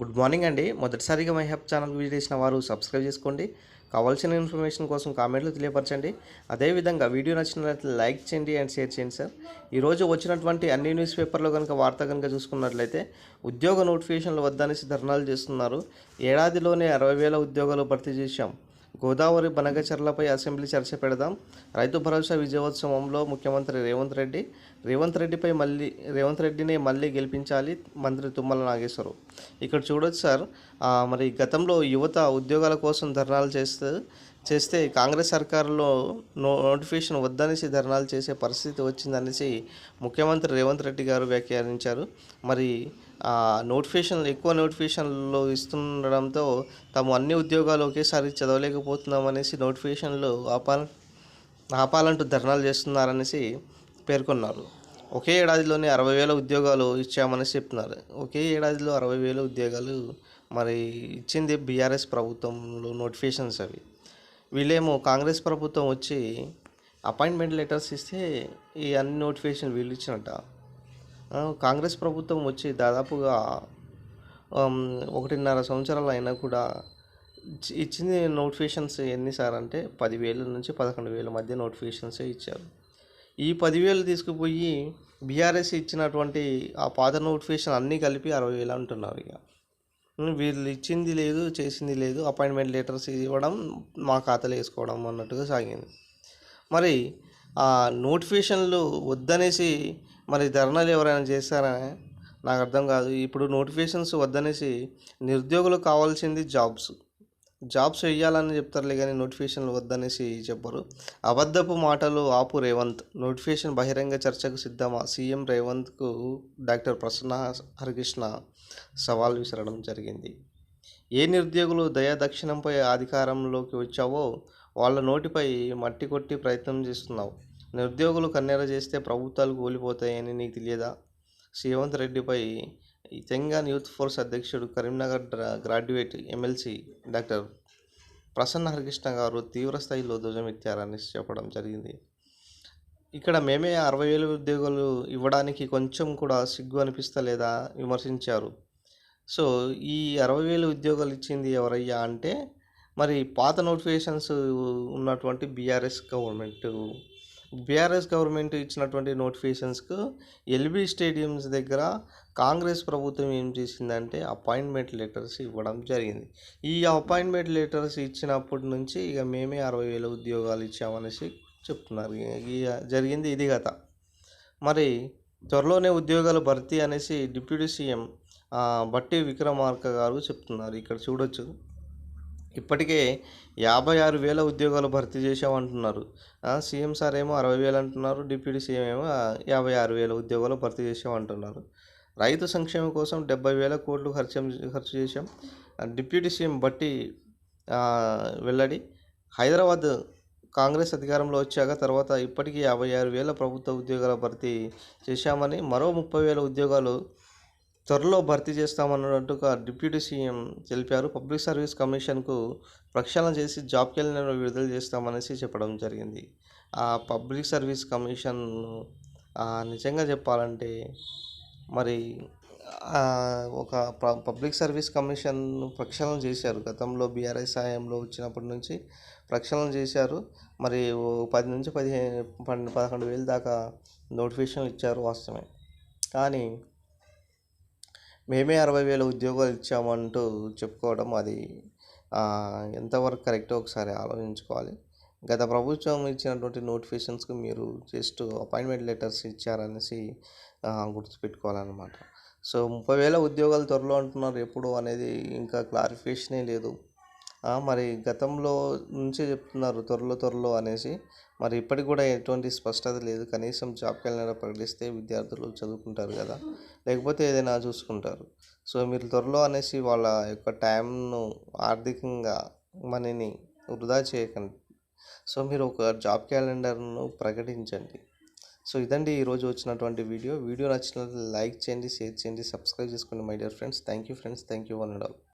Good morning అండి. మొదటిసారిగా my help channel visit చేసిన వారు సబ్స్క్రైబ్ చేసుకోండి. కావాల్సిన ఇన్ఫర్మేషన్ కోసం కామెంట్లు తెలియపరచండి. అదేవిధంగా వీడియో నచ్చినట్లయితే లైక్ చేయండి అండ్ షేర్ చేయండి సార్. ఈరోజు వచ్చినటువంటి అన్ని న్యూస్ పేపర్లో కనుక వార్త కనుక చూసుకున్నట్లయితే ఉద్యోగ నోటిఫికేషన్లు వద్దనేసి ధర్నాలు చేస్తున్నారు. ఏడాదిలోనే అరవై వేల ఉద్యోగాలు భర్తీ చేశాం. గోదావరి బనగచర్లపై అసెంబ్లీ చర్చ పెడదాం. రైతు భరోసా విజయోత్సవంలో ముఖ్యమంత్రి రేవంత్ రెడ్డి. రేవంత్ రెడ్డిపై మళ్ళీ రేవంత్ రెడ్డిని మళ్ళీ గెలిపించాలి మంత్రి తుమ్మల నాగేశ్వరరావు. ఇక్కడ చూడొచ్చు సార్ మరి గతంలో యువత ఉద్యోగాల కోసం ధర్నాలు చేస్తే చేస్తే కాంగ్రెస్ సర్కారులో నో నోటిఫికేషన్ వద్దనేసి ధర్నాలు చేసే పరిస్థితి వచ్చిందనేసి ముఖ్యమంత్రి రేవంత్ రెడ్డి గారు వ్యాఖ్యానించారు. మరి నోటిఫికేషన్లు ఎక్కువ నోటిఫికేషన్లు ఇస్తుండడంతో తాము అన్ని ఉద్యోగాలు ఒకేసారి చదవలేకపోతున్నాం అనేసి నోటిఫికేషన్లు ఆపాల ఆపాలంటూ ధర్నాలు చేస్తున్నారనేసి పేర్కొన్నారు. ఒకే ఏడాదిలోనే అరవై వేల ఉద్యోగాలు ఇచ్చామని చెప్తున్నారు. ఒకే ఏడాదిలో అరవై వేల ఉద్యోగాలు మరి ఇచ్చింది బీఆర్ఎస్ ప్రభుత్వంలో నోటిఫికేషన్స్ అవి. వీళ్ళేమో కాంగ్రెస్ ప్రభుత్వం వచ్చి అపాయింట్మెంట్ లెటర్స్ ఇస్తే ఈ అన్ని నోటిఫికేషన్ వీళ్ళు ఇచ్చినట్ట కాంగ్రెస్ ప్రభుత్వం వచ్చి దాదాపుగా ఒకటిన్నర సంవత్సరాలు అయినా కూడా ఇచ్చింది నోటిఫికేషన్స్ ఎన్ని సార్ అంటే పదివేల నుంచి పదకొండు వేల మధ్య నోటిఫికేషన్సే ఇచ్చారు. ఈ పదివేలు తీసుకుపోయి బీఆర్ఎస్ ఇచ్చినటువంటి ఆ పాత నోటిఫికేషన్ అన్నీ కలిపి అరవై వేలు అంటున్నారు ఇక. వీళ్ళు ఇచ్చింది లేదు చేసింది లేదు అపాయింట్మెంట్ లెటర్స్ ఇవ్వడం మా ఖాతాలో వేసుకోవడం అన్నట్టుగా సాగింది. మరి ఆ నోటిఫికేషన్లు వద్దనేసి మరి ధర్నాలు ఎవరైనా చేస్తారా నాకు అర్థం కాదు. ఇప్పుడు నోటిఫికేషన్స్ వద్దనేసి నిరుద్యోగులకు కావాల్సింది జాబ్స్. జాబ్స్ వేయాలని చెప్తారులే కానీ నోటిఫికేషన్లు వద్దనేసి చెప్పరు. అబద్ధపు మాటలు ఆపు రేవంత్. నోటిఫికేషన్ బహిరంగ చర్చకు సిద్ధమా? సీఎం రేవంత్కు డాక్టర్ ప్రసన్న హరికృష్ణ సవాల్ విసరడం జరిగింది. ఏ నిరుద్యోగులు దయా దక్షిణంపై అధికారంలోకి వచ్చావో వాళ్ళ నోటిపై మట్టి కొట్టి ప్రయత్నం చేస్తున్నావు. నిరుద్యోగులు కన్నెర చేస్తే ప్రభుత్వాలు కూలిపోతాయని నీకు తెలియదా? శ్రీవంత్ రెడ్డిపై తెంగాన్ యూత్ ఫోర్స్ అధ్యక్షుడు Karimnagar graduate MLC doctor Prasanna Harikrishna గారు తీవ్ర స్థాయిలో ధ్వజమెత్తారని చెప్పడం జరిగింది. ఇక్కడ మేమే అరవై వేల ఉద్యోగాలు ఇవ్వడానికి కొంచెం కూడా సిగ్గు అనిపిస్తలేదా? విమర్శించారు. సో ఈ అరవై వేల ఉద్యోగాలు ఇచ్చింది ఎవరయ్యా అంటే మరి పాత నోటిఫికేషన్స్ ఉన్నటువంటి బీఆర్ఎస్ గవర్నమెంట్ బీఆర్ఎస్ గవర్నమెంట్ ఇచ్చినటువంటి నోటిఫికేషన్స్కు ఎల్బీ స్టేడియంస్ దగ్గర కాంగ్రెస్ ప్రభుత్వం ఏం చేసిందంటే అపాయింట్మెంట్ లెటర్స్ ఇవ్వడం జరిగింది. ఈ అపాయింట్మెంట్ లెటర్స్ ఇచ్చినప్పటి నుంచి ఇక మేమే అరవై వేల ఉద్యోగాలు ఇచ్చామనేసి చెప్తున్నారు. ఇక జరిగింది ఇది కథ మరి త్వరలోనే ఉద్యోగాలు భర్తీ అనేసి డిప్యూటీ సీఎం బట్టి విక్రమార్క గారు చెప్తున్నారు. ఇక్కడ చూడొచ్చు. ఇప్పటికే యాభై ఆరు వేల ఉద్యోగాలు భర్తీ చేసామంటున్నారు సీఎం సార్ ఏమో అరవై వేలు అంటున్నారు డిప్యూటీ సీఎం ఏమో యాభై ఆరు వేల ఉద్యోగాలు భర్తీ చేసామంటున్నారు రైతు సంక్షేమం కోసం డెబ్బై వేల కోట్లు ఖర్చు ఖర్చు చేశాం. ఆ, డిప్యూటీ సీఎం బట్టి వెల్లడి. హైదరాబాద్ కాంగ్రెస్ అధికారంలో వచ్చాక తర్వాత ఇప్పటికీ యాభై ఆరు వేల ప్రభుత్వ ఉద్యోగాల భర్తీ చేశామని మరో ముప్పై వేల ఉద్యోగాలు త్వరలో భర్తీ చేస్తామన్నట్టుగా డిప్యూటీ సీఎం తెలిపారు. పబ్లిక్ సర్వీస్ కమిషన్కు ప్రక్షాళన చేసి జాబ్ క్యాలెండర్ విడుదల చేస్తామనేసి చెప్పడం జరిగింది. ఆ పబ్లిక్ సర్వీస్ కమిషన్ నిజంగా చెప్పాలంటే మరి ఒక ప- పబ్లిక్ సర్వీస్ కమిషన్ ప్రక్షాళన చేశారు. గతంలో బీఆర్ఎస్ సాయంలో వచ్చినప్పటి నుంచి ప్రక్షాళన చేశారు. మరి ఓ పది నుంచి పదిహేను పన్నెండు పదకొండు వేలు దాకా నోటిఫికేషన్లు ఇచ్చారు వాస్తవమే. కానీ మేమే అరవై వేల ఉద్యోగాలు ఇచ్చామంటూ చెప్పుకోవడం అది ఎంతవరకు కరెక్ట్ ఒకసారి ఆలోచించుకోవాలి. గత ప్రభుత్వం ఇచ్చినటువంటి నోటిఫికేషన్స్కి మీరు జస్ట్ అపాయింట్మెంట్ లెటర్స్ ఇచ్చారనేసి గుర్తుపెట్టుకోవాలన్నమాట. సో ముప్పై వేల ఉద్యోగాలు త్వరలో అంటున్నారు ఎప్పుడు అనేది ఇంకా క్లారిఫికేషనే లేదు. మరి గతంలో నుంచే చెప్తున్నారు త్వరలో త్వరలో అనేసి. మరి ఇప్పటికి కూడా ఎటువంటి స్పష్టత లేదు. కనీసం జాబ్ క్యాలెండర్ ప్రకటిస్తే విద్యార్థులు చదువుకుంటారు కదా. లేకపోతే ఏదైనా చూసుకుంటారు. సో మీరు త్వరలో అనేసి వాళ్ళ యొక్క టైంను ఆర్థికంగా మనీని వృధా చేయకండి. సో మీరు ఒక జాబ్ క్యాలెండర్ను ప్రకటించండి. సో ఇదండి ఈరోజు వచ్చినటువంటి వీడియో. వీడియో నచ్చినట్లు లైక్ చేయండి షేర్ చేయండి సబ్స్క్రైబ్ చేసుకోండి my dear friends. Thank you friends. Thank you one and all.